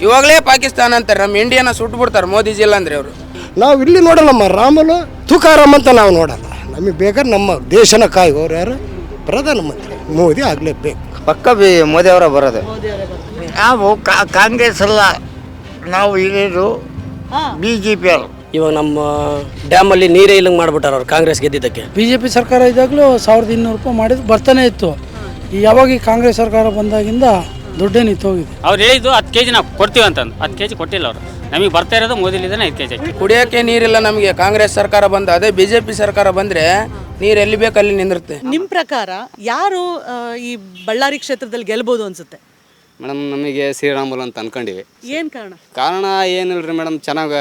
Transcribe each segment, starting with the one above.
ಇವಾಗಲೇ ಪಾಕಿಸ್ತಾನ ಅಂತಾರೆ ನಮ್ಮ ಇಂಡಿಯಾನ ಸುಟ್ಟು ಬಿಡ್ತಾರೆ ಮೋದಿಜಿ ಇಲ್ಲ ಅಂದ್ರೆ ಅವರು. ನಾವು ಇಲ್ಲಿ ನೋಡಲ್ಲಮ್ಮ ರಾಮಲು ತುಕಾರಾಮ್ ಅಂತ ನಾವು ನೋಡಲ್ಲ. ನಮಗೆ ಬೇಕಾದ್ರೆ ನಮ್ಮ ದೇಶನ ಕಾಯುವವರು ಯಾರು? ಪ್ರಧಾನಮಂತ್ರಿ ಮೋದಿ ಆಗಲೇಬೇಕು. ಪಕ್ಕ ಬಿ ಮೋದಿ ಅವರ ಬರೋದು. ನಾವು ಕಾ- ಕಾಂಗ್ರೆಸ್ ಅಲ್ಲ ನಾವು ಇರೋದು ಬಿ ಜೆ ಪಿ ಅವರು ಇವಾಗ ನಮ್ಮ ಡ್ಯಾಮಲ್ಲಿ ನೀರೇ ಇಲ್ಲಂಗೆ ಮಾಡ್ಬಿಟ್ಟಾರ ಅವ್ರು ಕಾಂಗ್ರೆಸ್ ಗೆದ್ದಿದ್ದಕ್ಕೆ. ಬಿ ಜೆ ಪಿ ಸರ್ಕಾರ ಇದ್ದಾಗಲೂ ಸಾವಿರದ ಇನ್ನೂರು ರೂಪಾಯಿ ಮಾಡಿದ್ದು ಬರ್ತಾನೆ ಇತ್ತು. ಈ ಯಾವಾಗ ಈ ಕಾಂಗ್ರೆಸ್ ಸರ್ಕಾರ ಬಂದಾಗಿಂದ ದುಡ್ಡೇ ನಿಂತೋಗಿದೆ ಅವ್ರು ಹೇಳಿದ್ದು ಹತ್ತು ಕೆ ಜಿ ನಾವು ಕೊಡ್ತೀವಿ ಅಂತಂದು. ಹತ್ತು ಕೆ ಜಿ ಕೊಟ್ಟಿಲ್ಲ ಅವರು. ನಮಗೆ ಬರ್ತಾ ಇರೋದು ಮೋದಿಲಿದ್ದಾನೆ ಐದು ಕೆ ಜಿ ಅಕ್ಕಿ ಕುಡಿಯೋಕ್ಕೆ ನೀರಿಲ್ಲ ನಮಗೆ. ಕಾಂಗ್ರೆಸ್ ಸರ್ಕಾರ ಬಂದ ಅದೇ ಬಿ ಜೆ ಪಿ ಸರ್ಕಾರ ಬಂದರೆ ನೀರು ಎಲ್ಲಿ ಬೇಕು ಅಲ್ಲಿ ನಿಂದಿರುತ್ತೆ. ನಿಮ್ಮ ಪ್ರಕಾರ ಯಾರು ಆ, ಈ ಬಳ್ಳಾರಿ ಕ್ಷೇತ್ರದಲ್ಲಿ ಗೆಲ್ಬೋದು ಅನ್ಸುತ್ತೆ? ಮೇಡಮ್ ನಮಗೆ ಶ್ರೀರಾಮುಲು ಅಂತ ಅನ್ಕೊಂಡಿವಿ. ಏನು ಕಾರಣ? ಕಾರಣ ಏನಿಲ್ರಿ ಮೇಡಮ್ ಚೆನ್ನಾಗಿ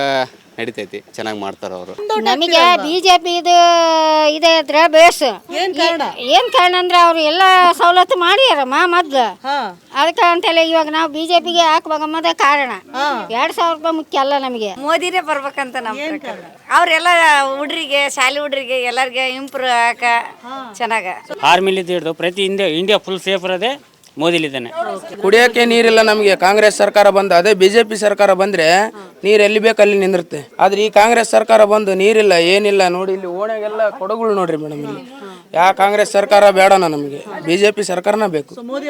ನಡಿತೈತಿ ಚೆನ್ನಾಗಿ ಮಾಡ್ತಾರೆ ಅವರು. ನಮಗೆ ಬಿಜೆಪಿ ಇದು ಇದೆ ಇದ್ರೆ ಬೇಸ್. ಏನ್ ಕಾರಣ? ಏನ್ ಕಾರಣ ಅಂದ್ರೆ ಅವ್ರು ಎಲ್ಲ ಸವಲತ್ತು ಮಾಡ್ಯಾರಮ್ಮ ಮೊದ್ಲು. ಹಾ. ಅದಕ್ಕೆ ಅಂತೇಳಿ ಇವಾಗ ನಾವು ಬಿಜೆಪಿಗೆ ಹಾಕ್ಬೇಕಮ್ಮದ ಕಾರಣ. ಎರಡ್ ಸಾವಿರ ರೂಪಾಯಿ ಮುಖ್ಯ ಅಲ್ಲ ನಮಗೆ. ಮೋದಿನೇ ಬರ್ಬೇಕಂತ ನಮ್ಮ ಪ್ರಕಾರ. ಅವರೆಲ್ಲ ಹುಡ್ರಿಗೆ ಶಾಲೆ ಹುಡ್ರಿಗೆ ಎಲ್ಲರಿಗೆ ಇಂಪ್ರೂವ್ ಆಕ ಚೆನ್ನಾಗ. ಆರ್ಮಿಲಿ ಹಿಡಿದು ಪ್ರತಿ ಇಂಡಿಯಾ ಇಂಡಿಯಾ ಫುಲ್ ಸೇಫ್ ಇರೋದೇ ಮೋದಿಲಿದ್ದಾನೆ. ಕುಡಿಯೋಕೆ ನೀರಿಲ್ಲ ನಮಗೆ. ಕಾಂಗ್ರೆಸ್ ಸರ್ಕಾರ ಬಂದು ಅದೇ ಬಿ ಜೆ ಪಿ ಸರ್ಕಾರ ಬಂದರೆ ನೀರು ಎಲ್ಲಿ ಬೇಕು ಅಲ್ಲಿ ನಿಂದಿರುತ್ತೆ. ಆದ್ರೆ ಈ ಕಾಂಗ್ರೆಸ್ ಸರ್ಕಾರ ಬಂದು ನೀರಿಲ್ಲ ಏನಿಲ್ಲ ನೋಡಿ ಇಲ್ಲಿ ಓಣೆಗೆಲ್ಲ ಕೊಡಗಳು ನೋಡ್ರಿ ಮೇಡಮ್ ಇಲ್ಲಿ. ಯಾ ಕಾಂಗ್ರೆಸ್ ಸರ್ಕಾರ ಬೇಡನ ನಮಗೆ? ಬಿ ಜೆ ಪಿ ಸರ್ಕಾರನ ಬೇಕು. ಮೋದಿ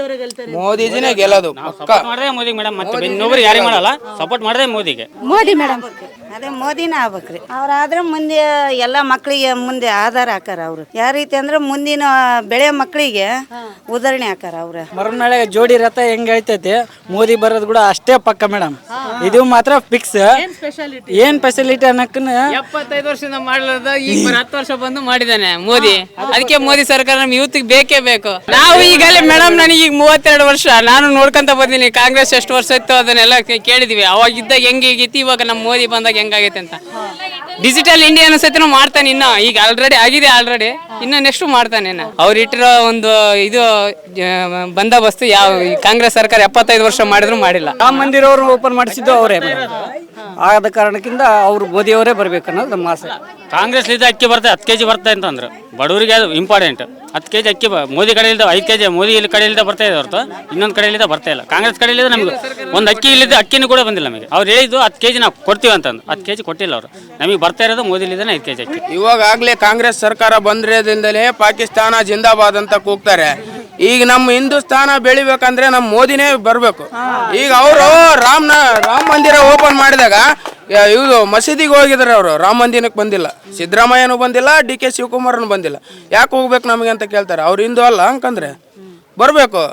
ಮೋದಿಜಿನೇ ಗೆಲ್ಲೋದು ಪಕ್ಕ. ಮಾಡಿದ್ರೆ ಮೋದಿಗೆ ಮೇಡಮ್ ಮತ್ತೆ ಇನ್ನೊಬ್ರು ಯಾರಿಗೆ ಮಾಡಲ್ಲ ಸಪೋರ್ಟ್ ಮಾಡಿದ್ರೆ ಮೋದಿಗೆ. ಮೋದಿ ಮೇಡಮ್. ಅದೇ ಮೋದಿನ ಆಗ್ಬೇಕ್ರಿ. ಅವ್ರಾದ್ರೆ ಮುಂದೆ ಎಲ್ಲ ಮಕ್ಕಳಿಗೆ ಮುಂದೆ ಆಧಾರ ಹಾಕಾರ ಅವ್ರು. ಯಾವ ರೀತಿ ಅಂದ್ರೆ ಮುಂದಿನ ಬೆಳೆ ಮಕ್ಕಳಿಗೆ ಉದಾಹರಣೆ ಹಾಕಾರ ಅವ್ರ. ಮರನಾಳೆ ಜೋಡಿ ರಥ ಹೆಂಗ್ ಐತೈತಿ? ಮೋದಿ ಬರೋದು ಕೂಡ ಅಷ್ಟೇ ಪಕ್ಕ ಮೇಡಮ್ ಇದು ಮಾತ್ರ ಫಿಕ್ಸ್ ಸ್ಪೆಷಾಲಿಟಿ ಏನ್ ಫೆಸಿಲಿಟಿ ಅನ್ನಕ್ಕನ ಎಪ್ಪತ್ತೈದು ವರ್ಷದಿಂದ ಮಾಡಲಾರ್ದ ಈಗ ಹತ್ತು ವರ್ಷ ಬಂದು ಮಾಡಿದಾನೆ ಮೋದಿ. ಅದಕ್ಕೆ ಮೋದಿ ಸರ್ಕಾರ ನಮ್ ಯೂತ್ ಬೇಕೇ ಬೇಕು. ನಾವು ಈಗಲೇ ಮೇಡಮ್ ನನಗೆ ಈಗ ಮೂವತ್ತೆರಡು ವರ್ಷ. ನಾನು ನೋಡ್ಕೊಂತ ಬಂದಿನಿ. ಕಾಂಗ್ರೆಸ್ ಎಷ್ಟು ವರ್ಷ ಇತ್ತು ಅದನ್ನೆಲ್ಲ ಕೇಳಿದೀವಿ ಕೇಳಿದ್ವಿ. ಅವಾಗ ಇದ್ದಾಗ ಹೆಂಗೆ ಹೇಗಿತ್ತು ಇವಾಗ ನಮ್ಮ ಮೋದಿ ಬಂದಾಗ ಹೆಂಗಾಗೈತೆ ಅಂತ. ಡಿಜಿಟಲ್ ಇಂಡಿಯಾ ಸತಿನೂ ಮಾಡ್ತಾನೆ ಇನ್ನ. ಈಗ ಆಲ್ರೆಡಿ ಆಗಿದೆ ಆಲ್ರೆಡಿ ಇನ್ನು ನೆಕ್ಸ್ಟ್ ಮಾಡ್ತಾನೆ ಇನ್ನ. ಅವ್ರು ಇಟ್ಟಿರೋ ಒಂದು ಇದು ಬಂದ ಬಂದೋಬಸ್ತು ಯಾವ ಈ ಕಾಂಗ್ರೆಸ್ ಸರ್ಕಾರ ಎಪ್ಪತ್ತೈದು ವರ್ಷ ಮಾಡಿದ್ರು ಮಾಡಿಲ್ಲ. ರಾಮ ಮಂದಿರ ಅವರು ಓಪನ್ ಮಾಡಿಸಿದ್ದು ಅವರೇ ಆದ ಕಾರಣಕ್ಕಿಂತ ಅವ್ರು ಮೋದಿ ಅವರೇ ಬರ್ಬೇಕು ಅನ್ನೋದು ನಮ್ಮ ಆಸೆ. ಕಾಂಗ್ರೆಸ್ ಅಕ್ಕಿ ಬರ್ತಾ ಹತ್ತು ಕೆಜಿ ಬರ್ತದೆ ಅಂತಂದ್ರು. ಬಡವರಿಗೆ ಅದು ಇಂಪಾರ್ಟೆಂಟ್ ಹತ್ತು ಕೆಜಿ ಅಕ್ಕಿ ಬ- ಮೋದಿ ಕಡೆಯಿಂದ ಐದು ಕೆಜಿ ಮೋದಿ ಇಲ್ಲಿ ಕಡೆಯಿಂದ ಬರ್ತಾ ಇದೆ ಹೊರತು, ಇನ್ನೊಂದು ಕಡೆಯಿಂದ ಬರ್ತಾ ಇಲ್ಲ. ಕಾಂಗ್ರೆಸ್ ಕಡೆಯಿಂದ ನಮಗೆ ಒಂದು ಅಕ್ಕಿ ಇಲ್ಲಿದ್ದ ಅಕ್ಕಿನೂ ಕೂಡ ಬಂದಿಲ್ಲ ನಮಗೆ. ಅವ್ರು ಹೇಳಿದ್ದು ಹತ್ತು ಕೆಜಿ ನಾವು ಕೊಡ್ತೀವಿ ಅಂತಂದು. ಹತ್ತು ಕೆಜಿ ಕೊಟ್ಟಿಲ್ಲ ಅವರು. ನಮಗೆ ಬರ್ತಾ ಇರೋದು ಮೋದಿಲಿದ್ದಾನೆ ಐದು ಕೆಜಿ ಅಕ್ಕಿ. ಇವಾಗಲೇ ಕಾಂಗ್ರೆಸ್ ಸರ್ಕಾರ ಬಂದಿರೋದ್ರಿಂದಲೇ ಪಾಕಿಸ್ತಾನ ಜಿಂದಾಬಾದ್ ಅಂತ ಕೂಗ್ತಾರೆ. ಈಗ ನಮ್ಮ ಹಿಂದೂಸ್ತಾನ ಬೆಳಿಬೇಕಂದ್ರೆ ನಮ್ಮ ಮೋದಿನೇ ಬರಬೇಕು. ಈಗ ಅವರು ರಾಮನ ರಾಮ ಮಂದಿರ ಓಪನ್ ಮಾಡಿದಾಗ ಇವರು ಮಸೀದಿಗೆ ಹೋಗಿದ್ದಾರೆ ಅವರು ರಾಮ ಮಂದಿರಕ್ಕೆ ಬಂದಿಲ್ಲ. ಸಿದ್ದರಾಮಯ್ಯನೂ ಬಂದಿಲ್ಲ ಡಿ ಕೆ ಶಿವಕುಮಾರನು ಬಂದಿಲ್ಲ. ಯಾಕೆ ಹೋಗ್ಬೇಕು ನಮಗೆ ಅಂತ ಕೇಳ್ತಾರೆ. ಅವ್ರು ಹಿಂದೂ ಅಲ್ಲ ಅಂಕಂದ್ರೆ ಬರಬೇಕು.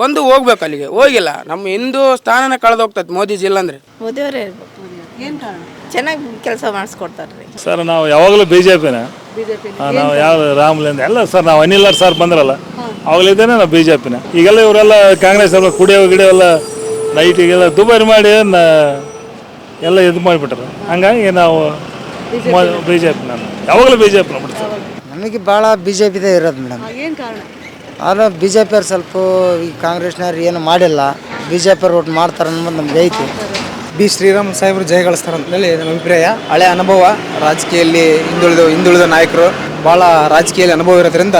ಬಂದು ಹೋಗ್ಬೇಕು ಅಲ್ಲಿಗೆ. ಹೋಗಿಲ್ಲ. ನಮ್ಮ ಹಿಂದೂ ಸ್ಥಾನನ ಕಳೆದೋಗ್ತದೆ ಮೋದಿಜಿ ಇಲ್ಲಂದ್ರೆ. ಮೋದಿ ಅವರೇ ಇರ್ಬೇಕು. ಏನ್ ಕಾರಣ? ಚೆನ್ನಾಗಿ ಕೆಲಸ ಮಾಡಿಸ್ಕೊಡ್ತಾರೆ ಸರ್ ನಾವು ಯಾವಾಗಲೂ ಬಿ ಜೆ ಪಿನ ನಾವು ಯಾವ ರಾಮಲಿಂದ ಎಲ್ಲ ಸರ್ ನಾವು ಅನಿಲ್ ಸರ್ ಬಂದ್ರಲ್ಲ ಅವಾಗಲಿದ್ದೇನೆ ನಾವು ಬಿ ಜೆ ಪಿನ ಈಗೆಲ್ಲ ಇವರೆಲ್ಲ ಕಾಂಗ್ರೆಸ್ ಎಲ್ಲ ಕುಡಿಯೋ ಗಿಡಿಯೋ ನೈಟಿಗೆಲ್ಲ ದುಬಾರಿ ಮಾಡಿ ನ- ಎಲ್ಲ ಇದು ಮಾಡಿಬಿಟ್ರು. ಹಂಗಾಗಿ ನಾವು ಬಿ ಜೆ ಪಿ ನಾನು ಯಾವಾಗಲೂ ಬಿ ಜೆ ಪಿ ಬಿಡ್ತಾರೆ ನಮಗೆ ಭಾಳ ಬಿ ಜೆ ಪಿದೇ ಇರೋದು ಮೇಡಮ್. ಏನು ಕಾರಣ? ಆದ್ರೆ ಬಿ ಜೆ ಪಿಯವ್ರು ಸ್ವಲ್ಪ ಈ ಕಾಂಗ್ರೆಸ್ನವ್ರು ಏನು ಮಾಡಿಲ್ಲ. ಬಿ ಜೆ ಪಿ ಒಟ್ಟು ಮಾಡ್ತಾರೆ ಅನ್ನೋದು ನಮ್ಗೆ ಐತಿ. ಬಿ ಶ್ರೀರಾಮ್ ಸಾಹೇಬರು ಜಯ ಗಳಿಸ್ತಾರೆ ಅಂತೇಳಿ ನಮ್ಮ ಅಭಿಪ್ರಾಯ. ಹಳೆ ಅನುಭವ ರಾಜಕೀಯದಲ್ಲಿ ಹಿಂದುಳಿದ ಹಿಂದುಳಿದ ನಾಯಕರು ಭಾಳ ರಾಜಕೀಯದಲ್ಲಿ ಅನುಭವ ಇರೋದ್ರಿಂದ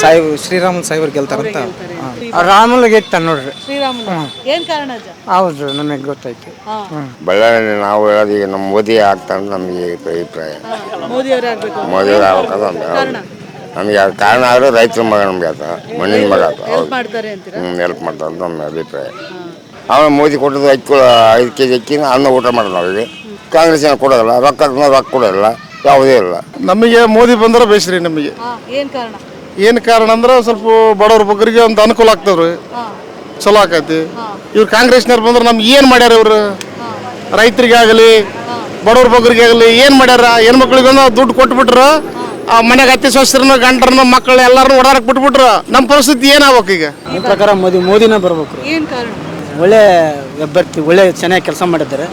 ಸಾಹೇಬ್ ಶ್ರೀರಾಮ್ ಸಾಹೇಬ್ರು ಗೆಲ್ತಾರಂತ. ರಾಮುಲ್ ಗೆತ್ತ ನೋಡ್ರಿ. ಶ್ರೀರಾಮುಲು. ಏನ್ ಕಾರಣ ಅಜ್ಜ? ಹೌದು ನಮಗೆ ಗೊತ್ತಾಯ್ತು. ಬಳ್ಳಾರಿ ನಾವು ಹೇಳೋದು ಈಗ ನಮ್ಮ ಮೋದಿ ಆಗ್ತಾರ ನಮಗೆ ಅಭಿಪ್ರಾಯ. ಮೋದಿ ಅವರೇ ಆಗ್ಬೇಕು. ಮೋದಿ ಆಗ್ಬೇಕಂತ ನಮ್ಗೆ ನಮಗೆ ಅದು ಕಾರಣ ಆದರೂ ರೈತರ ಮಗ ನಮಗೆ ಆತ ಮಣ್ಣಿನ ಮಗ ಆತ ಹೌದು. ಮಾಡ್ತಾರೆ ಅಂತೀರಾ? ಹೆಲ್ಪ್ ಮಾಡ್ತಾರೆ ಅಂತ ನಮ್ಮ ಅಭಿಪ್ರಾಯ. ಅವನು ಮೋದಿ ಕೊಟ್ಟದ್ದು ಅಕ್ಕಿ ಐದು ಕೆ ಜಿ ಅಕ್ಕಿನ ಅನ್ನ ಊಟ ಮಾಡೋದು ನಾವೀಗ. ಕಾಂಗ್ರೆಸ್ ಏನು ಕೊಡೋದಿಲ್ಲ. ರೊಕ್ಕ ಹಾಕಿದ್ರೆ ರೊಕ್ಕ ಕೊಡೋದಿಲ್ಲ. ಯಾವುದೇ ಇಲ್ಲ. ನಮಗೆ ಮೋದಿ ಬಂದ್ರೆ ಬೇಸ್ರಿ ನಮಗೆ. ಹಾ, ಏನ್ ಕಾರಣ? ಏನು ಕಾರಣ ಅಂದ್ರೆ ಸ್ವಲ್ಪ ಬಡವ್ರ ಬಗ್ಗರಿಗೆ ಒಂದು ಅನುಕೂಲ ಆಗ್ತದ್ರಿ ಚಲೋ ಆಕೈತಿ. ಇವ್ರು ಕಾಂಗ್ರೆಸ್ನವ್ರು ಬಂದ್ರೆ ನಮ್ಗೆ ಏನು ಮಾಡ್ಯಾರ ಇವರು? ರೈತರಿಗಾಗಲಿ ಬಡವ್ರ ಬಗ್ಗರಿಗೆ ಆಗಲಿ ಏನು ಮಾಡ್ಯಾರ? ಹೆಣ್ಮಕ್ಳಿಗೆ ದುಡ್ಡು ಕೊಟ್ಬಿಟ್ರು ಆ ಮನೆಗೆ ಅತ್ತಿ ಸೊಸರನ್ನ ಗಂಡರನ್ನ ಮಕ್ಕಳು ಎಲ್ಲರನ್ನ ಓಡಾಡಕ್ಕೆ ಬಿಟ್ಬಿಟ್ರು. ನಮ್ಮ ಪರಿಸ್ಥಿತಿ ಏನಾಗ್ಬೇಕು ಈಗ? ಈ ಪ್ರಕಾರ ಮೋದಿ ಮೋದಿನೇ ಬರ್ಬೇಕು. ಏನು ಕಾರಣ? ಒಳ್ಳೆ ಅಭ್ಯರ್ಥಿ ಒಳ್ಳೆ ಚೆನ್ನಾಗಿ ಕೆಲಸ ಮಾಡಿದ್ದಾರೆ.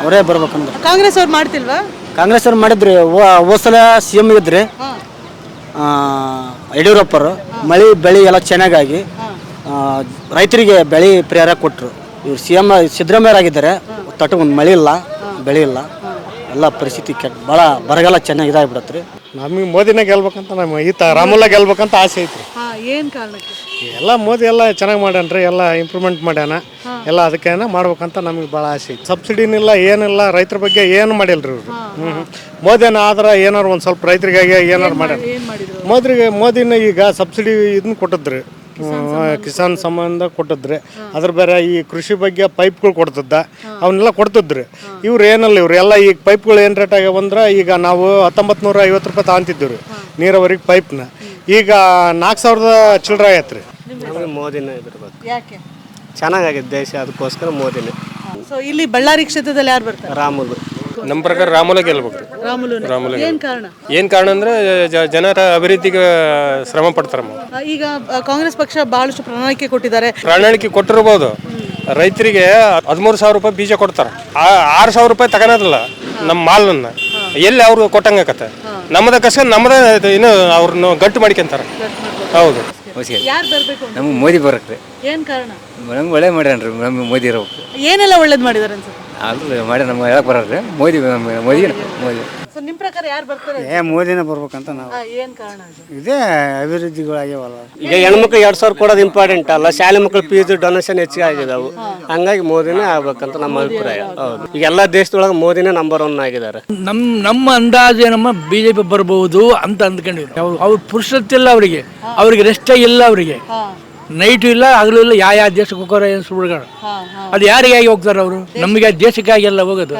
ಅವರೇ ಬರ್ಬೇಕಂದ್ರೆ. ಕಾಂಗ್ರೆಸ್ ಅವ್ರು ಮಾಡ್ತಿಲ್ವಾ? ಕಾಂಗ್ರೆಸ್ ಅವ್ರು ಮಾಡಿದ್ರಿ ಹೋದ ಸಲ ಸಿ ಎಂ ಇದ್ರಿ ಆ, ಯಡಿಯೂರಪ್ಪರು ಮಳೆ ಬೆಳೆ ಎಲ್ಲ ಚೆನ್ನಾಗಾಗಿ ರೈತರಿಗೆ ಬೆಳೆ ಪರಿಹಾರ ಕೊಟ್ಟರು ಇವ್ರು ಸಿ ಎಂ ಸಿದ್ದರಾಮಯ್ಯರಾಗಿದ್ದಾರೆ ತಟ್ಟು ಒಂದು ಮಳೆ ಇಲ್ಲ ಬೆಳೆ ಇಲ್ಲ. ಎಲ್ಲ ಪರಿಸ್ಥಿತಿ ಕೆಟ್ಟ ಭಾಳ ಬರಗಾಲ ಚೆನ್ನಾಗಿ ಇದಾಗ್ಬಿಡತ್ರಿ ನಮಗೆ ಮೋದಿನೇ ಗೆಲ್ಬೇಕಂತ ನಮ್ಮ ಈತ ರಾಮುಲ್ಲ ಗೆಲ್ಬೇಕಂತ ಆಸೆ ಐತ್ರಿ. ಹಾ ಏನ್ ಕಾರಣಕ್ಕೆ? ಎಲ್ಲ ಮೋದಿ ಎಲ್ಲ ಚೆನ್ನಾಗಿ ಮಾಡ್ಯಾನ್ರಿ ಎಲ್ಲ ಇಂಪ್ರೂವ್ಮೆಂಟ್ ಮಾಡ್ಯಾನ. ಎಲ್ಲ ಅದಕ್ಕೆ ಮಾಡ್ಬೇಕಂತ ನಮಗೆ ಭಾಳ ಆಸೆ ಐತಿ ಸಬ್ಸಿಡಿನಿಲ್ಲ ಏನಿಲ್ಲ ರೈತರ ಬಗ್ಗೆ ಏನು ಮಾಡಿಲ್ರಿ ಇವರು. ಹ್ಞೂ ಮೋದಿನ ಆದ್ರೆ ಏನಾರು ಒಂದು ಸ್ವಲ್ಪ ರೈತರಿಗಾಗಿ ಏನಾರು ಮಾಡ್ಯಾರ. ಏನ್ ಮಾಡಿದ್ರು? ಮೋದಿಗೆ ಮೋದಿನ ಈಗ ಸಬ್ಸಿಡಿ ಇದನ್ನ ಕೊಟ್ಟಿದ್ರಿ. ಹ್ಮ್, ಕಿಸಾನ್ ಸಂಬಂಧ ಕೊಟ್ಟಿದ್ರೆ. ಅದ್ರ ಬೇರೆ ಈ ಕೃಷಿ ಬಗ್ಗೆ ಪೈಪ್ಗಳು ಕೊಡ್ತಿದ್ದ ಅವನ್ನೆಲ್ಲ ಕೊಡ್ತಿದ್ರು. ಇವ್ರು ಏನಲ್ಲ ಇವ್ರು ಎಲ್ಲ ಈಗ ಪೈಪ್ಗಳು ಏನು ರೇಟ್ ಆಗ್ಯಾವ ಅಂದ್ರೆ ಈಗ ನಾವು ಹತ್ತೊಂಬತ್ತು ನೂರ ಐವತ್ತು ರೂಪಾಯಿ ತಗೊಂತಿದ್ದೀವ್ರಿ ರೀ ನೀರಾವರಿಗೆ ಪೈಪ್ನ. ಈಗ ನಾಲ್ಕು ಸಾವಿರದ ಚಿಲ್ಲರೆ ಆಗೈತೆ ರೀ ನಮಗೆ ಮೋದಿನೇ ಇದಿರ್ಬೇಕು. ಯಾಕೆ? ಚೆನ್ನಾಗಾಗಿದೆ ದೇಶ ಅದಕ್ಕೋಸ್ಕರ ಮೋದಿನೇ. ಸೊ ಇಲ್ಲಿ ಬಳ್ಳಾರಿ ಕ್ಷೇತ್ರದಲ್ಲಿ ಯಾರು ಬರ್ತಾರೆ? ರಾಮುಲು. ನಮ್ಮ ಪ್ರಕಾರ ರಾಮುಲ ಗೆಲ್ಬೇಕು ರಾಮುಲು ಏನ್ ಕಾರಣ? ಏನ್ ಕಾರಣ ಅಂದ್ರೆ ಜ- ಜನರ ಅಭಿವೃದ್ಧಿಗೆ ಶ್ರಮ ಪಡ್ತಾರಮ್ಮ ಆ, ಈಗ ಆ, ಕಾಂಗ್ರೆಸ್ ಪಕ್ಷ ಬಹಳಷ್ಟು ಪ್ರಣಾಳಿಕೆ ಕೊಟ್ಟಿದ್ದಾರೆ. ಪ್ರಣಾಳಿಕೆ ಕೊಟ್ಟಿರ್ಬೋದು. ರೈತರಿಗೆ ಹದಿಮೂರು ಸಾವಿರ ರೂಪಾಯಿ ಬೀಜ ಕೊಡ್ತಾರೆ. ಆರು ಸಾವಿರ ರೂಪಾಯಿ ತಗೊಳೋದಿಲ್ಲ ನಮ್ಮ ಮಾಲನ್ನ. ಎಲ್ಲಿ ಅವ್ರು ಕೊಟ್ಟಂಗಕತ್ತೆ ನಮ್ಮದ ಕಸ ನಮ್ಮದ ಇನ್ನು ಅವ್ರನ್ನ ಗಟ್ಟು ಮಾಡ್ಕೊಂತಾರೆ. ಹೌದು. ಯಾರು ಬರ್ಬೇಕು ಅಂತ? ನಮ್ಗೆ ಮೋದಿ ಬರಕ್ರಿ ಏನ್ ಕಾರಣ? ನಮ್ಗೆ ಒಳ್ಳೆ ಮಾಡ್ಯಾನ್ರಿ ನಮ್ಗೆ ಮೋದಿ ಇರಬೇಕು. ಏನೆಲ್ಲ ಒಳ್ಳೇದು ಮಾಡಿದಾರೆ ಅನ್ಸುತ್ತೆ? ಅಲ್ರಿ ಮಾಡಿ ನಮ್ಗೆ ಹೇಳಕ್ ಬರಲ್ರಿ ಮೋದಿ ಮೋದಿ. ಮೋದಿ. ಸೊ ನಿಮ್ ಪ್ರಕಾರ ಯಾರು ಬರ್ತಾರೆ? ಏ ಮೋದಿನ ಬರ್ಬೇಕಂತ ನಾವು. ಆ, ಏನ್ ಕಾರಣ ಇದು? ಇದೇ ಅಭಿವೃದ್ಧಿಗಳಾಗ್ಯಾವಲ್ಲ. ಈಗ ಹೆಣ್ಮಕ್ಳು ಎರಡು ಸಾವಿರ ಕೊಡೋದು ಇಂಪಾರ್ಟೆಂಟ್ ಅಲ್ಲ ಶಾಲೆ ಮಕ್ಕಳು ಫೀಸ್ ಡೊನೇಷನ್ ಹೆಚ್ಚಿಗೆ ಆಗಿದಾವು. ಹಂಗಾಗಿ ಮೋದಿನೇ ಆಗ್ಬೇಕಂತ ನಮ್ಮ ಅಭಿಪ್ರಾಯ. ಹೌದು. ಈಗ ಎಲ್ಲ ದೇಶದೊಳಗೆ ಮೋದಿನೇ ನಂಬರ್ ಒನ್ ಆಗಿದ್ದಾರೆ. ನಮ್ಮ ನಮ್ಮ ಅಂದಾಜು ಏನಮ್ಮ ಬಿ ಜೆ ಪಿ ಬರ್ಬೋದು ಅಂತ ಅಂದ್ಕೊಂಡಿದ್ರು. ಅವ್ರು ಪುರುಷತ್ ಪುರುಷತ್ತಿಲ್ಲ ಅವರಿಗೆ. ಅವ್ರಿಗೆ ರೆಸ್ಟೇ ಇಲ್ಲ ಅವರಿಗೆ. ನೈಟು ಇಲ್ಲ ಹಗಲು ಇಲ್ಲ ಯಾವ ಯಾವ ದೇಶಕ್ಕೆ ಹೋಗೋರ ಏನು ಸುಳ್ಳುಗಳು. ಅದು ಯಾರಿಗಾಗಿ ಹೋಗ್ತಾರೆ ಅವರು? ನಮಗೆ ದೇಶಕ್ಕಾಗಿ ಎಲ್ಲ ಹೋಗೋದು.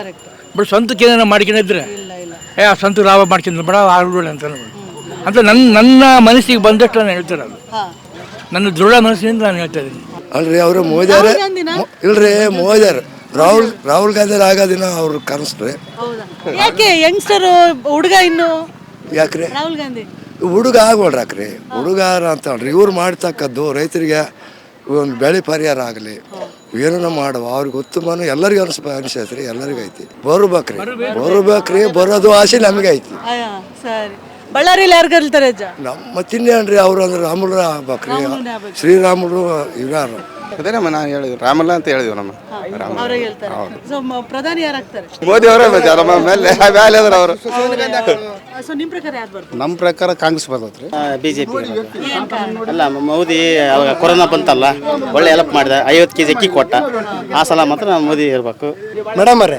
ಬಟ್ ಸ್ವಂತಕ್ಕೆ ಏನಾರ ಮಾಡ್ಕೊಂಡಿದ್ರೆ ಏ ಆ ಸ್ವಂತ ಲಾಭ ಮಾಡ್ಕೊಂಡು ಬೇಡ ಆಗ್ಬಿಡ ಅಂತ. ಅಂತ ನನ್ನ ನನ್ನ ಮನಸ್ಸಿಗೆ ಬಂದಷ್ಟು ನಾನು ಹೇಳ್ತಾರೆ ಅದು. ನನ್ನ ದೃಢ ಮನಸ್ಸಿನಿಂದ ನಾನು ಹೇಳ್ತಾ ಇದ್ದೀನಿ. ಅಲ್ರಿ ಅವರು ಮೋದಿಯವ್ರೆ ಇಲ್ರಿ ಮೋದಿಯವ್ರು. ರಾಹುಲ್ ರಾಹುಲ್ ಗಾಂಧಿ ಆಗೋದಿನ ಅವ್ರು ಕನಸ್ರಿ ಹೌದಾ? ಯಾಕೆ ಯಂಗ್ಸ್ಟರ್ ಹುಡುಗ ಇನ್ನು? ಯಾಕ್ರಿ? ರಾಹುಲ್ ಗಾಂಧಿ. ಹುಡುಗ ಆಗ್ಬೇಡ್ರಾಕ್ರಿ ಹುಡುಗಾರ ಅಂತ ಹೇಳ್ರಿ. ಇವ್ರು ಮಾಡ್ತಕ್ಕದ್ದು ರೈತರಿಗೆ ಒಂದು ಬೆಳೆ ಪರಿಹಾರ ಆಗಲಿ. ಏನನ್ನ ಮಾಡುವ? ಅವ್ರಿಗೆ ಉತ್ತಮನು ಎಲ್ಲರಿಗೂ ಅನಿಸ್ ಅನಿಸೈತ್ರಿ ಎಲ್ಲರಿಗೂ ಐತಿ. ಬರ್ಬೇಕ್ರಿ. ಬರ್ಬೇಕ್ರಿ ಬರೋದು ಆಸೆ ನಮಗೆ ಐತಿ. ಸರಿ. ಬಳ್ಳಾರಿಯಲ್ಲಿ ಯಾರು ಗೆಲ್ತಾರೆ ನಮ್ಮ ತಿನ್ನೇನ್ರಿ ಅವ್ರು ಅಂದ್ರೆ ರಾಮುಲ್ರ ಆಗ್ಬೇಕ್ರಿ. ಶ್ರೀರಾಮುಲು ಇವ್ರಾರು. ಅದೇ ನಮ್ಮ ನಾನು ಹೇಳಿದ್ವಿ ರಾಮಲ್ಲ ಅಂತ ಹೇಳಿದ್ವಿ ನಮ್ಮ ರಾಮ ಪ್ರಧಾನಿ ಯಾರಾಗ್ತಾರೆ ಮೋದಿ ಅವರೇ ಮೇಲೆ. ಮೇಲೆ ಅದ್ರ ಅವರು. ಸೊ ನಿಮ್ ಪ್ರಕಾರ ಯಾರು ಬರ್ತಾರೆ ನಮ್ಮ ಪ್ರಕಾರ ಕಾಂಗ್ರೆಸ್ ಬರ್ತೈತ್ರಿ. ಬಿ ಜೆ ಪಿ ಅಲ್ಲ ಮೋದಿ ಅವಾಗ ಕೊರೋನಾ ಬಂತಲ್ಲ ಒಳ್ಳೆ ಹೆಲ್ಪ್ ಮಾಡಿದ ಐವತ್ತು ಕೆ ಜಿ ಅಕ್ಕಿ ಕೊಟ್ಟ. ಆ ಸಲ ಮಾತ್ರ ಮೋದಿ ಇರಬೇಕು. ಮೇಡಮ್ ಅವರೇ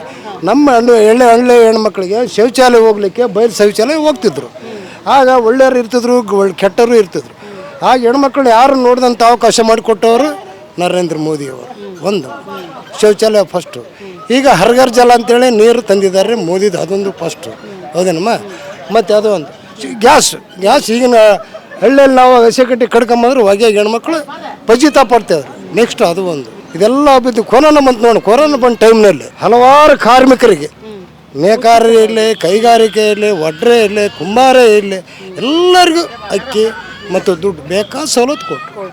ನಮ್ಮ ಹಳ್ಳಿ ಎಳ್ಳೆ ಹಳ್ಳಿ ಹೆಣ್ಮಕ್ಳಿಗೆ ಶೌಚಾಲಯ ಹೋಗ್ಲಿಕ್ಕೆ ಬಯಲು ಶೌಚಾಲಯ ಹೋಗ್ತಿದ್ರು. ಆಗ ಒಳ್ಳೆಯವರು ಇರ್ತಿದ್ರು ಒಳ್ಳೆ ಕೆಟ್ಟರು ಇರ್ತಿದ್ರು. ಆಗ ಹೆಣ್ಮಕ್ಳು ಯಾರು ನೋಡಿದಂಥ ಅವಕಾಶ ಮಾಡಿಕೊಟ್ಟವರು ನರೇಂದ್ರ ಮೋದಿಯವರು ಒಂದು ಶೌಚಾಲಯ ಫಸ್ಟು ಈಗ ಹರ್ಗರ್ ಜಲ ಅಂತೇಳಿ ನೀರು ತಂದಿದ್ದಾರೆ ಮೋದಿದು ಅದೊಂದು ಫಸ್ಟು ಹೌದೇನಮ್ಮ? ಮತ್ತು ಅದು ಒಂದು. ಗ್ಯಾಸ್ ಗ್ಯಾಸ್ ಈಗಿನ ಹಳ್ಳಿಯಲ್ಲಿ ನಾವು ಹಸಿ ಕಟ್ಟಿ ಕಡ್ಕೊಂಬಂದ್ರೆ ಹೊಗೆ ಹೆಣ್ಮಕ್ಳು ಪಜಿತ ಪಡ್ತಿದ್ರು ನೆಕ್ಸ್ಟ್ ಅದು ಒಂದು. ಇದೆಲ್ಲ ಬಿದ್ದು ಕೊರೋನಾ ಬಂತು ನೋಡಿ ಕೊರೋನಾ ಬಂದ ಟೈಮ್ನಲ್ಲಿ ಹಲವಾರು ಕಾರ್ಮಿಕರಿಗೆ ನೇಕಾರ ಇರಲಿ ಕೈಗಾರಿಕೆ ಇರಲಿ ಒಡ್ರೆ ಇರಲಿ ಕುಂಬಾರ ಇರಲಿ ಎಲ್ಲರಿಗೂ ಅಕ್ಕಿ ಮತ್ತು ದುಡ್ಡು ಬೇಕಾದ ಸವಲತ್ತು ಕೊಟ್ಟು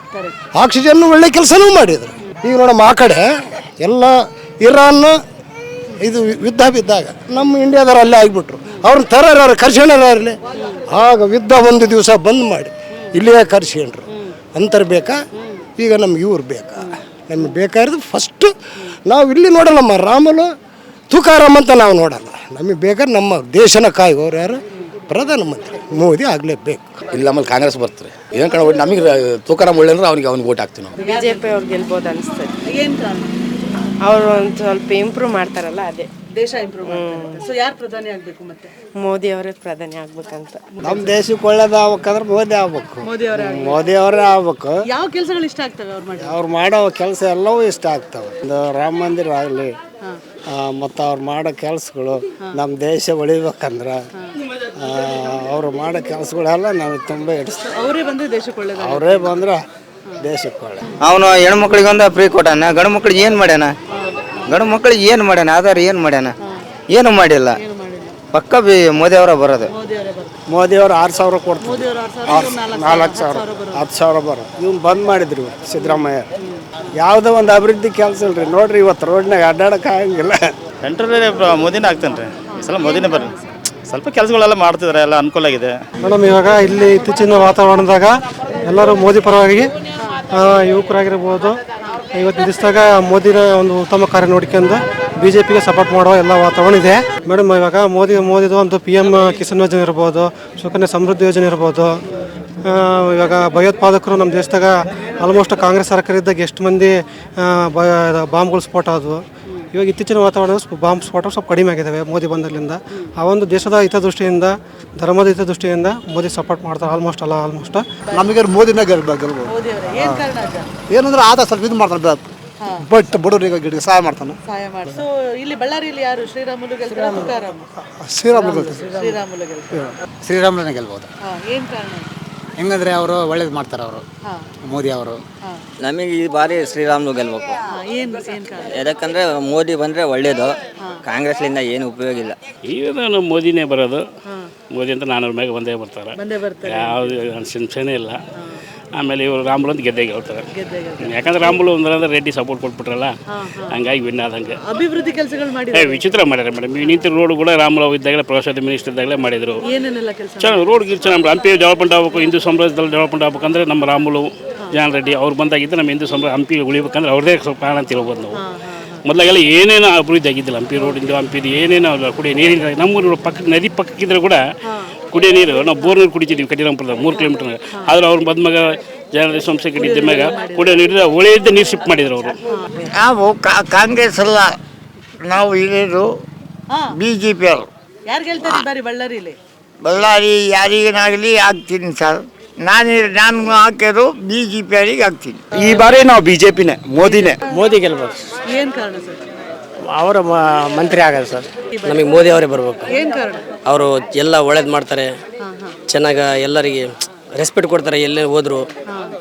ಆಕ್ಸಿಜನ್ ಒಳ್ಳೆ ಕೆಲಸನೂ ಮಾಡಿದ್ರು. ಈಗ ನೋಡಮ್ಮ ಆ ಕಡೆ ಎಲ್ಲ ಇರಾನ್ ಇದು ಯುದ್ಧ ಬಿದ್ದಾಗ ನಮ್ಮ ಇಂಡಿಯಾದವ್ರು ಅಲ್ಲೇ ಆಗಿಬಿಟ್ರು. ಅವ್ರನ್ನ ತರೋರು ಇರಲಿ ಆಗ ಯುದ್ಧ ಒಂದು ದಿವಸ ಬಂದ್ ಮಾಡಿ ಇಲ್ಲಿಯೇ ಕರ್ಸ್ಕೊಂಡ್ರು. ಅಂತರ್ ಬೇಕಾ? ಈಗ ನಮ್ಗೆ ಇವ್ರು ಬೇಕಾ? ನಮ್ಗೆ ಬೇಕಾಗಿರೋದು ಫಸ್ಟು ನಾವು ಇಲ್ಲಿ ನೋಡಲ್ಲಮ್ಮ ರಾಮಲು ತುಕಾರಾಮ್ ಅಂತ ನಾವು ನೋಡಲ್ಲ. ನಮಗೆ ಬೇಕಾದ್ರೆ ನಮ್ಮ ದೇಶನ ಕಾಯುವವ್ರು ಯಾರು? ಪ್ರಧಾನಮಂತ್ರಿ ಮೋದಿ ಆಗಲೇಬೇಕು. ಇಲ್ಲಿ ನಮ್ಮಲ್ಲಿ ಕಾಂಗ್ರೆಸ್ ಬರ್ತಾರೆ ಏನು ಕಣ ನಮಗೆ ತುಕಾರಾಮ್ ಒಳ್ಳೆ ಅಂದ್ರೆ ಅವ್ನಿಗೆ ಅವ್ನಿಗೆ ಓಟ್ ಹಾಕ್ತೀವಿ ನಾವು. ಪಿ ಅವ್ರು ಗೆಲ್ಬೋದು ಅನಿಸ್ತದೆ. ಏನ್ ಅವರು ಒಂದು ಸ್ವಲ್ಪ ಇಂಪ್ರೂವ್ ಮಾಡ್ತಾರಲ್ಲ ಅದೇ. ದೇಶ ಇಂಪ್ರೂವ್ ಮಾಡ್ತಾರೆ ಸೊ ಯಾರು ಪ್ರಧಾನಿ ಆಗ್ಬೇಕು ಮತ್ತೆ? ಮೋದಿ ಅವರೇ ಪ್ರಧಾನಿ ಆಗ್ಬೇಕಂತ. ನಮ್ಮ ದೇಶಕ್ಕೆ ಒಳ್ಳೇದು ಆಗ್ಬೇಕಂದ್ರೆ ಮೋದಿ ಆಗ್ಬೇಕು. ಮೋದಿ ಅವರೇ ಮೋದಿ ಅವರೇ ಆಗ್ಬೇಕು. ಯಾವ ಕೆಲಸಗಳು ಇಷ್ಟ ಆಗ್ತವೆ ಅವ್ರು ಮಾಡಿ ಅವ್ರು ಮಾಡೋ ಕೆಲಸ ಎಲ್ಲವೂ ಇಷ್ಟ ಆಗ್ತವೆ. ಒಂದು ರಾಮ ಮಂದಿರ ಆಗಲಿ ಮತ್ತು ಅವ್ರು ಮಾಡೋ ಕೆಲಸಗಳು ನಮ್ಮ ದೇಶ ಉಳಿಬೇಕಂದ್ರೆ ಅವ್ರು ಮಾಡೋ ಕೆಲಸಗಳೆಲ್ಲ ನಮಗೆ ತುಂಬ ಇಷ್ಟ. ಅವರೇ ಬಂದ್ರೆ ದೇಶಕ್ಕೆ ಒಳ್ಳೇದು ಅವರೇ ಬಂದ್ರೆ ದೇಶಕ್ಕೆ ಒಳ್ಳೆ ಅವನು ಹೆಣ್ಮಕ್ಳಿಗೊಂದು ಫ್ರೀ ಕೊಟ್ಟಾನ? ಗಂಡು ಮಕ್ಳಿಗೆ ಏನು ಮಾಡ್ಯಾನ? ಗಂಡು ಮಕ್ಳಿಗೆ ಏನು ಮಾಡ್ಯಾನ? ಆಧಾರ್ ಏನು ಮಾಡ್ಯಾನ? ಏನು ಮಾಡಿಲ್ಲ. ಪಕ್ಕ ಬಿ ಮೋದಿ ಅವರ ಬರೋದು. ಮೋದಿಯವ್ರು ಆರು ಸಾವಿರ ಕೊಡ್ತಾರೆ. ಮೋದಿ ಅವರು ಆರು ಸಾವಿರ ನಾಲ್ಕು ಸಾವಿರ ಹತ್ತು ಸಾವಿರ ಬರೋ ಇವ್ನು ಬಂದ್ ಮಾಡಿದ್ರು ಸಿದ್ದರಾಮಯ್ಯ. ಯಾವುದೋ ಒಂದು ಅಭಿವೃದ್ಧಿ ಕೆಲಸ ಇಲ್ರಿ. ನೋಡ್ರಿ ಇವತ್ತು ರೋಡ್ನಾಗ ಅಡ್ಡಾಡಕ್ಕೆ ಆಗಂಗಿಲ್ಲ. ಸೆಂಟ್ರಲ್ ಮೋದಿನೇ ಆಗ್ತಾನೆ ರೀ. ಈ ಸಲ ಮೋದಿನೇ ಬರ್ರಿ ಸ್ವಲ್ಪ ಕೆಲಸಗಳೆಲ್ಲ ಮಾಡ್ತಿದ್ದಾರೆ ಎಲ್ಲ ಅನುಕೂಲ ಆಗಿದೆ. ಮೇಡಮ್ ಇವಾಗ ಇಲ್ಲಿ ಇತ್ತೀಚಿನ ವಾತಾವರಣದಾಗ ಎಲ್ಲರೂ ಮೋದಿ ಪರವಾಗಿ ಆ, ಯುವಕರಾಗಿರ್ಬೋದು ಇವತ್ತಿನ ದಿವಸದಾಗ ಮೋದಿನ ಒಂದು ಉತ್ತಮ ಕಾರ್ಯ ನೋಡ್ಕೊಂಡು ಬಿ ಜೆ ಸಪೋರ್ಟ್ ಮಾಡೋ ಎಲ್ಲ ವಾತಾವರಣ ಇದೆ. ಮೇಡಮ್, ಇವಾಗ ಮೋದಿ, ಮೋದಿದು ಒಂದು ಪಿ ಎಂ ಕಿಸಾನ್ ಯೋಜನೆ ಇರ್ಬೋದು, ಸುಕನ್ಯಾ ಸಮೃದ್ಧಿ ಯೋಜನೆ ಇರ್ಬೋದು. ಇವಾಗ ಭಯೋತ್ಪಾದಕರು ನಮ್ಮ ದೇಶದಾಗ ಆಲ್ಮೋಸ್ಟ್ ಕಾಂಗ್ರೆಸ್ ಸರ್ಕಾರ ಇದ್ದಾಗ ಎಷ್ಟು ಮಂದಿ ಬಾಂಬ್ಗಳು ಸ್ಫೋಟ ಆದವು. ಇವಾಗ ಇತ್ತೀಚಿನ ವಾತಾವರಣ ಬಾಂಬ್ ಸ್ಫೋಟ ಸ್ವಲ್ಪ ಕಡಿಮೆ ಆಗಿದ್ದಾವೆ ಮೋದಿ ಬಂದಲ್ಲಿಂದ ಆ ಒಂದು ದೇಶದ ಹಿತದೃಷ್ಟಿಯಿಂದ ಧರ್ಮದ ಹಿತದೃಷ್ಟಿಯಿಂದ ಮೋದಿ ಸಪೋರ್ಟ್ ಮಾಡ್ತಾರೆ ಆಲ್ಮೋಸ್ಟ್ ಅಲ್ಲ ಆಲ್ಮೋಸ್ಟ್ ನಮಗೆ ಮೋದಿನ ಗೆಲ್ಬೇಕು ಗೆಲ್ಬೋದು ಮೋದಿ ಅವರೇ ಏನ್ ಕಾರಣ ಅಜ್ಜ? ಏನಂದ್ರೆ ಆತ ಸ್ವಲ್ಪ ಇದು ಮಾಡ್ತಾರೆ ಬಟ್ ಬಡವರಿಗೆ ಗಿಡ ಸಹಾಯ ಮಾಡ್ತಾನೆ. ಸೊ ಇಲ್ಲಿ ಬಳ್ಳಾರಿಯಲ್ಲಿ ಯಾರು? ಶ್ರೀರಾಮುಲು ಗೆಲ್ತಾರ ಶ್ರೀರಾಮುಲು. ಗೆಲ್ತಾರ? ಶ್ರೀರಾಮನ ಗೆಲ್ಬೋದು. ಏನ್ ಕಾರಣ? ಹೆಂಗಂದ್ರೆ ಅವರು ಒಳ್ಳೇದು ಮಾಡ್ತಾರೆ ಅವರು. ಮೋದಿ ಅವರು. ನಮಗೆ ಈ ಬಾರಿ ಶ್ರೀರಾಮ್ಲು ಗೆಲ್ಬೇಕು. ಯಾಕಂದ್ರೆ ಮೋದಿ ಬಂದ್ರೆ ಒಳ್ಳೇದು. ಕಾಂಗ್ರೆಸ್ಲಿಂದ ಏನು ಉಪಯೋಗ ಇಲ್ಲ. ಈಗ ನಮ್ಮ ಮೋದಿನೇ ಬರೋದು. ಮೋದಿ ಅಂತ ನಾನು ಮ್ಯಾಗ ಬಂದೇ ಬರ್ತಾರೆ. ಯಾವ್ದು ಬರ್ತಾರೆ. ಯಾವುದು ಸಂಶಯನೇ ಇಲ್ಲ. ಆಮೇಲೆ ಇವರು ರಾಮುಲು ಅಂತ ಗೆದ್ದೆ ಗೆಲ್ತಾರೆ. ಯಾಕಂದ್ರೆ ರಾಮುಲು ಅಂದ್ರೆ ರೆಡ್ಡಿ ಸಪೋರ್ಟ್ ಕೊಟ್ಬಿಟ್ರಲ್ಲ ಹಂಗಾಗಿ ವಿನ್ ಆದಂಗೆ. ಅಭಿವೃದ್ಧಿ ಕೆಲಸಗಳು ಏ ವಿಚಿತ್ರ ಮಾಡ್ಯಾರ ಮೇಡಮ್ ಈ ನಿಂತ ರೋಡ್ ಕೂಡ ರಾಮುಲು ಇದ್ದಾಗಲೇ ಪ್ರವಾಸೋದ್ಯಮ ಮಿನಿಸ್ಟರ್ ಇದ್ದಾಗಲೇ ಮಾಡಿದ್ರು. ಚೆನ್ನಾಗಿ ರೋಡ್ ಗಿರ್ ಚೆನ್ನಾಗಿ ಹಂಪಿ ಡೆವಲಪ್ಮೆಂಟ್ ಆಗಬೇಕು ಹಿಂದೂ ಸಾಮ್ರಾಜ್ಯದಲ್ಲಿ ಡೆವಲಪ್ಮೆಂಟ್ ಆಗ್ಬೇಕಂದ್ರೆ ನಮ್ಮ ರಾಮುಲು ಜಾನ್ ರೆಡ್ಡಿ ಅವ್ರು ಬಂದಾಗಿದ್ದು ನಮ್ಮ ಹಿಂದೂ ಸಾಮ್ರಾಜ್ಯ ಹಂಪಿ ಉಳಿಬೇಕಂದ್ರೆ ಅವ್ರದೇ ಸ್ವಲ್ಪ ಕಾರಣ ಅಂತ ಹೇಳ್ಬೋದು ನಾವು. ಮೊದಲಾಗೆಲ್ಲ ಏನೇನು ಅಭಿವೃದ್ಧಿ ಆಗಿದ್ದಿಲ್ಲ ಹಂಪಿ ರೋಡಿಂದು ಹಂಪಿದು ಏನೇನು ಕುಡಿಯೋ ನೀರಿನ ನಮ್ಮೂರು ಪಕ್ಕ ನದಿ ಪಕ್ಕಕ್ಕಿದ್ರೆ ಕೂಡ ಕುಡಿಯೋ ನೀರು ನಾವು ಬೋರ್ ನೀರು ಕುಡಿತಿದ್ವಿ ಕಟ್ಟಿರಾಮಪುರದ ಮೂರು ಕಿಲೋಮೀಟರ್ ಆದ್ರೆ ಅವ್ರ ಮದ್ಮಗ ಜನರ ಸಂಸ್ಥೆ ಕಟ್ಟಿದ್ದ ಮ್ಯಾಗ ಕುಡಿಯೋ ನೀರು ಒಳ್ಳೆಯದ ನೀರು ಶಿಫ್ಟ್ ಮಾಡಿದ್ರು ಅವರು. ನಾವು ಕಾಂಗ್ರೆಸ್ ಅಲ್ಲ ನಾವು ಇರೋದು ಬಿ ಜೆ ಪಿ ಅವರು. ಬಳ್ಳಾರಿ ಯಾರಿಗೇನಾಗಲಿ ಆಗ್ತೀನಿ ಸರ್. ನಾನು ನಾನು ಹಾಕೋದು ಬಿ ಜೆ ಪಿ ಅವರಿಗೆ ಆಗ್ತೀನಿ ಈ ಬಾರಿ ನಾವು ಬಿ ಜೆ ಪಿನೇ ಮೋದಿನೇ. ಮೋದಿ ಗೆಲ್ಬೋದು. ಏನು ಕಾರಣ ಸರ್? ಅವರ ಮಂತ್ರಿ ಆಗೋದು ಸರ್. ನಮಗೆ ಮೋದಿ ಅವರೇ ಬರಬೇಕು. ಅವರು ಎಲ್ಲ ಒಳ್ಳೇದು ಮಾಡ್ತಾರೆ. ಚೆನ್ನಾಗಿ ಎಲ್ಲರಿಗೆ ರೆಸ್ಪೆಕ್ಟ್ ಕೊಡ್ತಾರೆ ಎಲ್ಲೇ ಹೋದ್ರು.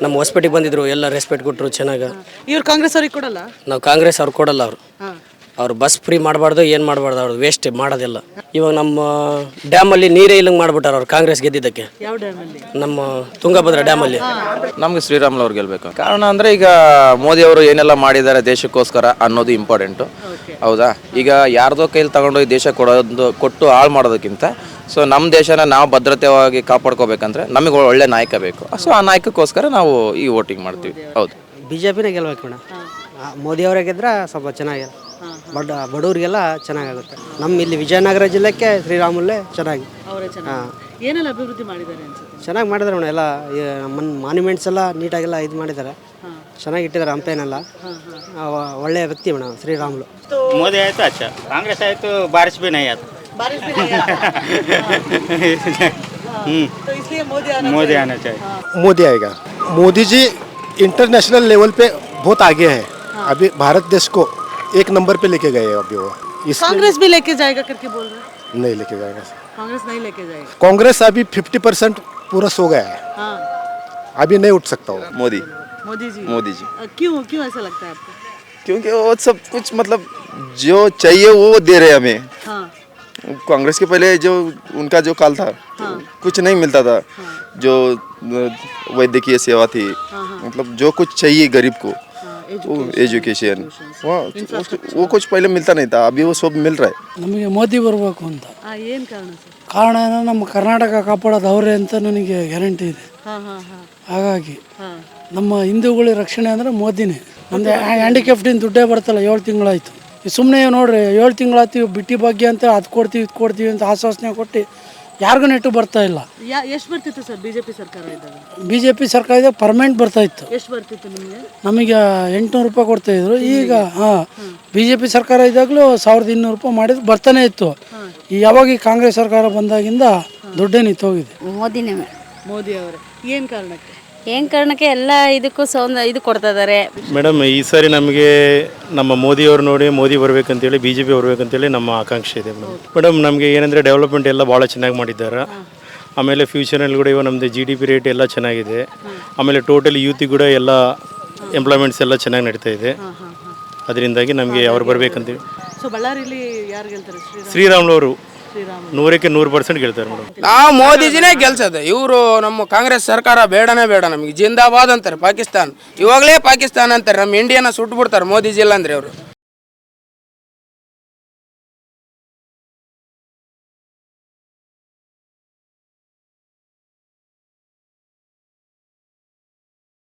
ನಮ್ಮ ಹೊಸ್ಪೇಟಿಗೆ ಬಂದಿದ್ರು ಎಲ್ಲ ರೆಸ್ಪೆಕ್ಟ್ ಕೊಟ್ಟರು ಚೆನ್ನಾಗಿ. ಇವ್ರು ಕಾಂಗ್ರೆಸ್ ಅವ್ರಿಗೆ ಕೊಡಲ್ಲ? ನಾವು ಕಾಂಗ್ರೆಸ್ ಅವ್ರು ಕೊಡಲ್ಲ ಅವರು. ಅವ್ರು ಬಸ್ ಫ್ರೀ ಮಾಡಬಾರ್ದು ಏನು ಮಾಡಬಾರ್ದು ಅವ್ರು ವೇಸ್ಟ್ ಮಾಡೋದಿಲ್ಲ. ಇವಾಗ ನಮ್ಮ ಡ್ಯಾಮಲ್ಲಿ ನೀರೇ ಇಲ್ಲಂಗೆ ಮಾಡ್ಬಿಟ್ಟಾರ ಅವ್ರು ಕಾಂಗ್ರೆಸ್ ಗೆದ್ದಿದ್ದಕ್ಕೆ. ನಮ್ಮ ತುಂಗಭದ್ರಾ ಡ್ಯಾಮಲ್ಲಿ ನಮ್ಗೆ ಶ್ರೀರಾಮುಲು ಅವ್ರು ಗೆಲ್ಬೇಕು ಕಾರಣ ಅಂದರೆ ಈಗ ಮೋದಿ ಅವರು ಏನೆಲ್ಲ ಮಾಡಿದ್ದಾರೆ ದೇಶಕ್ಕೋಸ್ಕರ ಅನ್ನೋದು ಇಂಪಾರ್ಟೆಂಟು ಹೌದಾ? ಈಗ ಯಾರ್ದೋ ಕೈಲಿ ತಗೊಂಡೋಗಿ ದೇಶ ಕೊಡೋದು ಕೊಟ್ಟು ಹಾಳು ಮಾಡೋದಕ್ಕಿಂತ ಸೊ ನಮ್ಮ ದೇಶನ ನಾವು ಭದ್ರತೆಯಾಗಿ ಕಾಪಾಡ್ಕೋಬೇಕಂದ್ರೆ ನಮಗೆ ಒಳ್ಳೆ ನಾಯಕ ಬೇಕು. ಸೊ ಆ ನಾಯಕಕ್ಕೋಸ್ಕರ ನಾವು ಈ ವೋಟಿಂಗ್ ಮಾಡ್ತೀವಿ. ಹೌದು. ಬಿ ಜೆ ಪಿನೇ ಗೆಲ್ಬೇಕು ಮೇಡಮ್ ಮೋದಿ ಅವರೇ ಗೆದ್ರೆ ಸ್ವಲ್ಪ ಚೆನ್ನಾಗಿ ಬಟ್ ಬಡವರಿಗೆಲ್ಲ ಚೆನ್ನಾಗಾಗುತ್ತೆ ನಮ್ಮ ಇಲ್ಲಿ ವಿಜಯನಗರ ಜಿಲ್ಲೆಗೆ ಶ್ರೀರಾಮುಲ್ಲೇ ಚೆನ್ನಾಗಿ ಅವರೇ ಚೆನ್ನಾಗಿ ಏನೆಲ್ಲ ಅಭಿವೃದ್ಧಿ ಮಾಡಿದ್ದಾರೆ ಅನ್ಸುತ್ತೆ ಚೆನ್ನಾಗಿ ಮಾಡಿದ್ದಾರೆ ಮೇಡಮ್ ಎಲ್ಲ ಮಾನ್ಯುಮೆಂಟ್ಸ್ ಎಲ್ಲ ನೀಟಾಗೆಲ್ಲ ಇದು ಮಾಡಿದ್ದಾರೆ ಚೆನ್ನಾಗಿ ಇಟ್ಟಿದ್ದಾರೆ ಹಂಪೇನೆಲ್ಲ ಅವ- ಒಳ್ಳೆಯ ವ್ಯಕ್ತಿ ಮೇಡಮ್ ಶ್ರೀರಾಮುಲು ಮೋದಿ ಆಯ್ತು ಅಚ್ಚ ಕಾಂಗ್ರೆಸ್ ಆಯ್ತು ಬಾರಿಸ್ ಬಿ ನೈ ಆಯ್ತು बारिश भी नहीं आता। तो इसलिए मोदी आना मोदी चाहिए। आना चाहिए मोदी आएगा मोदी जी इंटरनेशनल लेवल पे बहुत आगे है अभी भारत देश को एक नंबर पे लेके गए अभी वो। कांग्रेस भी लेके जाएगा करके बोल रहे हैं। नहीं लेके जाएगा कांग्रेस नहीं लेके जाएगा। कांग्रेस अभी फिफ्टी परसेंट पूरा सो गया है। हाँ। अभी नहीं उठ सकता वो। मोदी। मोदी जी। मोदी जी। क्यों क्यों ऐसा लगता है आपको? क्योंकि वो सब कुछ मतलब जो चाहिए वो दे रहे हमें। हाँ। कांग्रेस के पहले जो उनका जो काल था कुछ नहीं मिलता था। जो अ, वैद्यकीय सेवा थी मतलब जो कुछ चाहिए गरीब को एजुकेशन वो उसको- वो कुछ पहले मिलता नहीं था अभी वो सब मिल रहा है ನಮಗೆ ಮೋದಿ ಬರಬೇಕು ಅಂತ हाँ ಏನ್ ಕಾರಣ ಸರ್ ಕಾರಣ ಏನೋ ನಮ್ಮ ಕರ್ನಾಟಕ ಕಾಪಾಡೋದು ಅವರೇ ಅಂತ ನನಗೆ ಗ್ಯಾರಂಟಿ ಇದೆ हाँ हाँ हाँ ಹಾಗಾಗಿ हाँ ನಮ್ಮ ಹಿಂದೂಗಳ ರಕ್ಷಣೆ ಅಂದರೆ ಮೋದಿನೇ ನಮ್ಮದು ಹ್ಯಾಂಡಿಕ್ಯಾಪ್ಟಿನ ದುಡ್ಡೇ ಬರ್ತಲ್ಲ ಏಳು ತಿಂಗಳಾಯ್ತು ಸುಮ್ಮನೆ ನೋಡ್ರಿ ಏಳು ತಿಂಗಳಾಯ್ತು ಬಿಟ್ಟಿ ಬಗ್ಗೆ ಅಂತ ಅದು ಕೊಡ್ತೀವಿ ಇದು ಕೊಡ್ತೀವಿ ಅಂತ ಆಶ್ವಾಸನೆ ಕೊಟ್ಟು ಯಾರಿಗೂ ನೆಟ್ಟು ಬರ್ತಾ ಇಲ್ಲ. ಎಷ್ಟು ಬರ್ತಿತ್ತು ಸರ್ ಬಿಜೆಪಿ ಸರ್ಕಾರ ಇದ್ದಾಗ? ಬಿ ಜೆ ಪಿ ಸರ್ಕಾರದ ಪರ್ಮನೆಂಟ್ ಬರ್ತಾ ಇತ್ತು. ಎಷ್ಟು ಬರ್ತಿತ್ತು ನಿಮಗೆ? ನಮಗೆ ಎಂಟುನೂರು ರೂಪಾಯಿ ಕೊಡ್ತಾ ಇದ್ರು. ಈಗ ಹಾಂ ಬಿ ಜೆ ಪಿ ಸರ್ಕಾರ ಇದ್ದಾಗಲೂ ಸಾವಿರದ ಇನ್ನೂರು ರೂಪಾಯಿ ಮಾಡಿದ್ರು ಬರ್ತಾನೆ ಇತ್ತು. ಈ ಯಾವಾಗ ಈ ಕಾಂಗ್ರೆಸ್ ಸರ್ಕಾರ ಬಂದಾಗಿಂದ ದುಡ್ಡೇ ನಿಂತೋಗಿದೆ. ಮೋದಿನೇ ಮೋದಿ ಅವರೇ. ಏನ್ ಕಾರಣಕ್ಕೆ? ಏನ್ ಕಾರಣಕ್ಕೆ ಎಲ್ಲ ಇದಕ್ಕೂ ಸೌಂದ ಇದು ಕೊಡ್ತಾ ಇದ್ದಾರೆ ಮೇಡಮ್ ಈ ಸಾರಿ ನಮಗೆ ನಮ್ಮ ಮೋದಿಯವರು ನೋಡಿ ಮೋದಿ ಬರ್ಬೇಕಂತೇಳಿ ಬಿ ಜೆ ಪಿ ಬರ್ಬೇಕಂತೇಳಿ ನಮ್ಮ ಆಕಾಂಕ್ಷೆ ಇದೆ ಮೇಡಮ್. ಮೇಡಮ್ ನಮಗೆ ಏನಂದರೆ ಡೆವಲಪ್ಮೆಂಟ್ ಎಲ್ಲ ಭಾಳ ಚೆನ್ನಾಗಿ ಮಾಡಿದ್ದಾರೆ. ಆಮೇಲೆ ಫ್ಯೂಚರಲ್ಲಿ ಕೂಡ ಇವಾಗ ನಮ್ಮದು ಜಿ ಡಿ ಪಿ ರೇಟ್ ಎಲ್ಲ ಚೆನ್ನಾಗಿದೆ. ಆಮೇಲೆ ಟೋಟಲ್ ಯೂತಿಗೆ ಕೂಡ ಎಲ್ಲ ಎಂಪ್ಲಾಯ್ಮೆಂಟ್ಸ್ ಎಲ್ಲ ಚೆನ್ನಾಗಿ ನಡೀತಾ ಇದೆ. ಅದರಿಂದಾಗಿ ನಮಗೆ ಅವ್ರು ಬರ್ಬೇಕಂತೇಳಿ. ಸೊ ಬಳ್ಳಾರಿಲಿ ಯಾರು ಗೆಲ್ತಾರೆ? ಶ್ರೀರಾಮ್? ಶ್ರೀರಾಮ್ಲವರು ಶ್ರೀರಾಮ್ ನೂರಕ್ಕೆ ನೂರು ಪರ್ಸೆಂಟ್ ಗೆಲ್ತಾರೆ ಮೇಡಮ್. ನಾವು ಮೋದಿಜಿನೇ ಗೆಲ್ಸೋದು. ಇವರು ನಮ್ಮ ಕಾಂಗ್ರೆಸ್ ಸರ್ಕಾರ ಬೇಡನೇ ಬೇಡ ನಮಗೆ. ಜಿಂದಾಬಾದ್ ಅಂತಾರೆ ಪಾಕಿಸ್ತಾನ್. ಇವಾಗಲೇ ಪಾಕಿಸ್ತಾನ ಅಂತಾರೆ. ನಮ್ಮ ಇಂಡಿಯಾನ ಸುಟ್ಟು ಬಿಡ್ತಾರೆ ಮೋದಿಜಿ ಇಲ್ಲ ಅಂದ್ರೆ ಅವರು